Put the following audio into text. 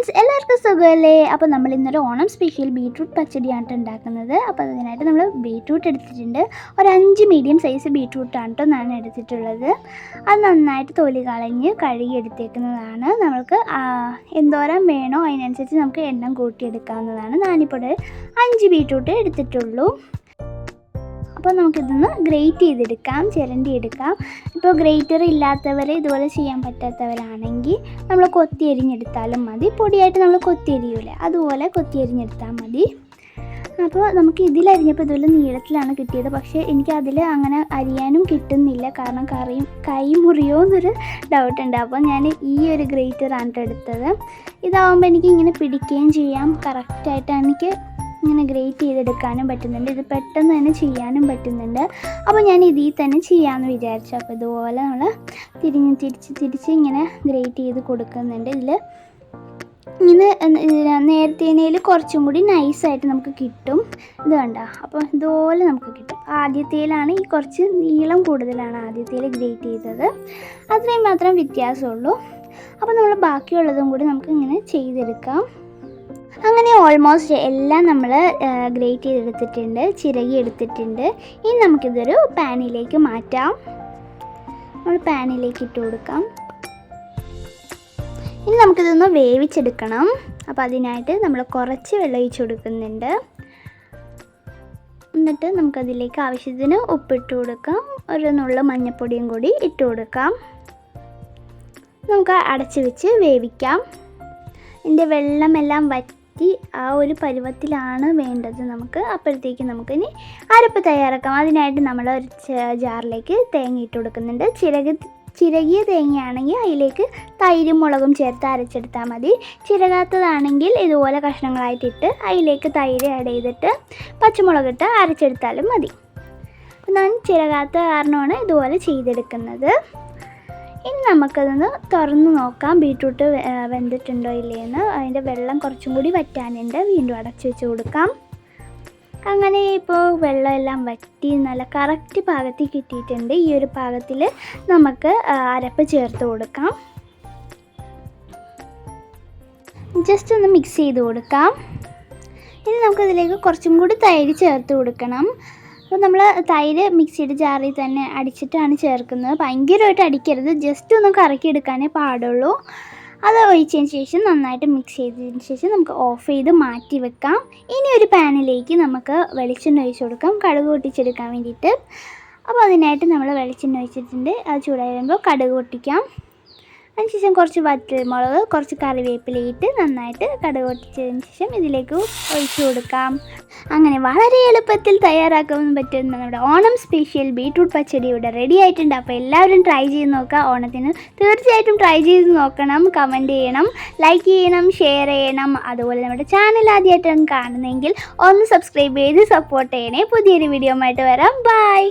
Friends എല്ലാവർക്കും സുഖമല്ലേ? അപ്പോൾ നമ്മൾ ഇന്നൊരു ഓണം സ്പെഷ്യൽ ബീട്രൂട്ട് പച്ചടിയാണ് ഉണ്ടാക്കുന്നത്. അപ്പോൾ അതിനായിട്ട് നമ്മൾ ബീട്രൂട്ട് എടുത്തിട്ടുണ്ട്. ഒരു അഞ്ച് മീഡിയം സൈസ് ബീട്രൂട്ടാണ് കേട്ടോ ഞാൻ എടുത്തിട്ടുള്ളത്. അത് നന്നായിട്ട് തൊലി കളഞ്ഞ് കഴുകി എടുത്തേക്കുന്നതാണ്. നമ്മൾക്ക് എന്തോരം വേണോ അതിനനുസരിച്ച് നമുക്ക് എണ്ണം കൂട്ടിയെടുക്കാവുന്നതാണ്. ഞാനിപ്പോൾ അഞ്ച് ബീട്രൂട്ട് എടുത്തിട്ടുള്ളൂ. അപ്പോൾ നമുക്കിതൊന്ന് ഗ്രേറ്റ് ചെയ്തെടുക്കാം ചിരണ്ടി എടുക്കാം ഇപ്പോൾ ഗ്രേറ്റർ ഇല്ലാത്തവർ ഇതുപോലെ ചെയ്യാൻ പറ്റാത്തവരാണെങ്കിൽ നമ്മൾ കൊത്തി എരിഞ്ഞെടുത്താലും മതി. പൊടിയായിട്ട് നമ്മൾ കൊത്തി എരിയൂലേ അതുപോലെ കൊത്തി എരിഞ്ഞെടുത്താൽ മതി. അപ്പോൾ നമുക്ക് ഇതിലരിഞ്ഞപ്പോൾ ഇതുപോലെ നീളത്തിലാണ് കിട്ടിയത്. പക്ഷേ എനിക്ക് അതിൽ അങ്ങനെ അരിയാനും കിട്ടുന്നില്ല. കാരണം കറിയും കൈ മുറിയോ എന്നൊരു ഡൗട്ട് ഉണ്ട്. അപ്പോൾ ഞാൻ ഈ ഒരു ഗ്രേറ്റർ ആണ് എടുത്തത്. ഇതാവുമ്പോൾ എനിക്ക് ഇങ്ങനെ പിടിക്കുകയും ചെയ്യാം. കറക്റ്റായിട്ട് എനിക്ക് ഇങ്ങനെ ഗ്രേറ്റ് ചെയ്തെടുക്കാനും പറ്റുന്നുണ്ട്. ഇത് പെട്ടെന്ന് തന്നെ ചെയ്യാനും പറ്റുന്നുണ്ട്. അപ്പോൾ ഞാൻ ഇതിൽ തന്നെ ചെയ്യാമെന്ന് വിചാരിച്ചു. അപ്പോൾ ഇതുപോലെ നമ്മൾ തിരിഞ്ഞ് തിരിച്ച് തിരിച്ച് ഇങ്ങനെ ഗ്രേറ്റ് ചെയ്ത് കൊടുക്കുന്നുണ്ട് ഇതിൽ ഇങ്ങനെ നേരത്തേനേൽ കുറച്ചും കൂടി നൈസായിട്ട് നമുക്ക് കിട്ടും. ഇത് കണ്ട? അപ്പോൾ ഇതുപോലെ നമുക്ക് കിട്ടും. ആദ്യത്തേലാണ് ഈ കുറച്ച് നീളം കൂടുതലാണ് ആദ്യത്തേൽ ഗ്രേറ്റ് ചെയ്തത്. അത്രയും മാത്രം വ്യത്യാസമുള്ളൂ. അപ്പോൾ നമ്മൾ ബാക്കിയുള്ളതും കൂടി നമുക്ക് ഇങ്ങനെ ചെയ്തെടുക്കാം. അങ്ങനെ ഓൾമോസ്റ്റ് എല്ലാം നമ്മൾ ഗ്രേറ്റ് ചെയ്തെടുത്തിട്ടുണ്ട് ചിരകി എടുത്തിട്ടുണ്ട്. ഇനി നമുക്കിതൊരു പാനിലേക്ക് മാറ്റാം. നമ്മൾ പാനിലേക്ക് ഇട്ട് കൊടുക്കാം. ഇനി നമുക്കിതൊന്ന് വേവിച്ചെടുക്കണം. അപ്പോൾ അതിനായിട്ട് നമ്മൾ കുറച്ച് വെള്ളം ഒഴിച്ച് കൊടുക്കുന്നുണ്ട്. എന്നിട്ട് നമുക്കതിലേക്ക് ആവശ്യത്തിന് ഉപ്പിട്ട് കൊടുക്കാം. ഒരു നുള്ള മഞ്ഞൾപ്പൊടിയും കൂടി ഇട്ട് കൊടുക്കാം. നമുക്ക് അടച്ച് വെച്ച് വേവിക്കാം. ഇതിന്റെ വെള്ളമെല്ലാം വറ്റി ആ ഒരു പരുവത്തിലാണ് വേണ്ടത് നമുക്ക്. അപ്പോഴത്തേക്ക് നമുക്കിനി അരപ്പ് തയ്യാറാക്കാം. അതിനായിട്ട് നമ്മൾ ഒരു ജാറിലേക്ക് തേങ്ങ ഇട്ട് കൊടുക്കുന്നുണ്ട്. ചിരകി ചിരകിയ തേങ്ങയാണെങ്കിൽ അതിലേക്ക് തൈരും മുളകും ചേർത്ത് അരച്ചെടുത്താൽ മതി. ചിരകാത്തതാണെങ്കിൽ ഇതുപോലെ കഷ്ണങ്ങളായിട്ടിട്ട് അതിലേക്ക് തൈര് ആഡ് ചെയ്തിട്ട് പച്ചമുളകിട്ട് അരച്ചെടുത്താലും മതി. ഞാൻ ചിരകാത്ത കാരണമാണ് ഇതുപോലെ ചെയ്തെടുക്കുന്നത്. ഇനി നമുക്കതൊന്ന് തുറന്ന് നോക്കാം. ബീട്രൂട്ട് വെന്തിട്ടുണ്ടോ ഇല്ലയെന്ന്. അതിന്റെ വെള്ളം കുറച്ചും കൂടി വറ്റാനുണ്ട്. വീണ്ടും അടച്ചു വെച്ച് കൊടുക്കാം. അങ്ങനെ ഇപ്പോൾ വെള്ളമെല്ലാം വറ്റി നല്ല കറക്റ്റ് പാകത്തിൽ കിട്ടിയിട്ടുണ്ട്. ഈ ഒരു പാകത്തിൽ നമുക്ക് അരപ്പ് ചേർത്ത് കൊടുക്കാം. ജസ്റ്റ് ഒന്ന് മിക്സ് ചെയ്ത് കൊടുക്കാം. ഇനി നമുക്കതിലേക്ക് കുറച്ചും കൂടി തൈര് ചേർത്ത് കൊടുക്കണം. അപ്പോൾ നമ്മൾ തൈര് മിക്സിയുടെ ജാറിൽ തന്നെ അടിച്ചിട്ടാണ് ചേർക്കുന്നത്. ഭയങ്കരമായിട്ട് അടിക്കരുത്. ജസ്റ്റ് ഒന്ന് കറക്കിയെടുക്കാനേ പാടുള്ളൂ. അത് ഒഴിച്ചതിന് ശേഷം നന്നായിട്ട് മിക്സ് ചെയ്തതിന് ശേഷം നമുക്ക് ഓഫ് ചെയ്ത് മാറ്റി വെക്കാം. ഇനി ഒരു പാനിലേക്ക് നമുക്ക് വെളിച്ചെണ്ണ ഒഴിച്ച് കൊടുക്കാം. കടുക് പൊട്ടിച്ചെടുക്കാൻ വേണ്ടിയിട്ട്. അപ്പോൾ അതിനായിട്ട് നമ്മൾ വെളിച്ചെണ്ണ ഒഴിച്ചിട്ടുണ്ട്. അത് ചൂടായി വരുമ്പോൾ കടുക് പൊട്ടിക്കാം. അതിനുശേഷം കുറച്ച് വറ്റൽമുളക് കുറച്ച് കറിവേപ്പിലയിട്ട് നന്നായിട്ട് കടുക് പൊട്ടിച്ചതിന് ശേഷം ഇതിലേക്ക് ഒഴിച്ചു കൊടുക്കാം. അങ്ങനെ വളരെ എളുപ്പത്തിൽ തയ്യാറാക്കാൻ പറ്റുന്ന നമ്മുടെ ഓണം സ്പെഷ്യൽ ബീട്രൂട്ട് പച്ചടി ഇവിടെ റെഡി ആയിട്ടുണ്ട്. അപ്പോൾ എല്ലാവരും ട്രൈ ചെയ്ത് നോക്കുക. ഓണത്തിന് തീർച്ചയായിട്ടും ട്രൈ ചെയ്ത് നോക്കണം. കമന്റ് ചെയ്യണം. ലൈക്ക് ചെയ്യണം. ഷെയർ ചെയ്യണം. അതുപോലെ നമ്മുടെ ചാനൽ ആദ്യമായിട്ടാണ് കാണുന്നതെങ്കിൽ ഒന്ന് സബ്സ്ക്രൈബ് ചെയ്ത് സപ്പോർട്ട് ചെയ്യണേ. പുതിയൊരു വീഡിയോ ആയിട്ട് വരാം. ബൈ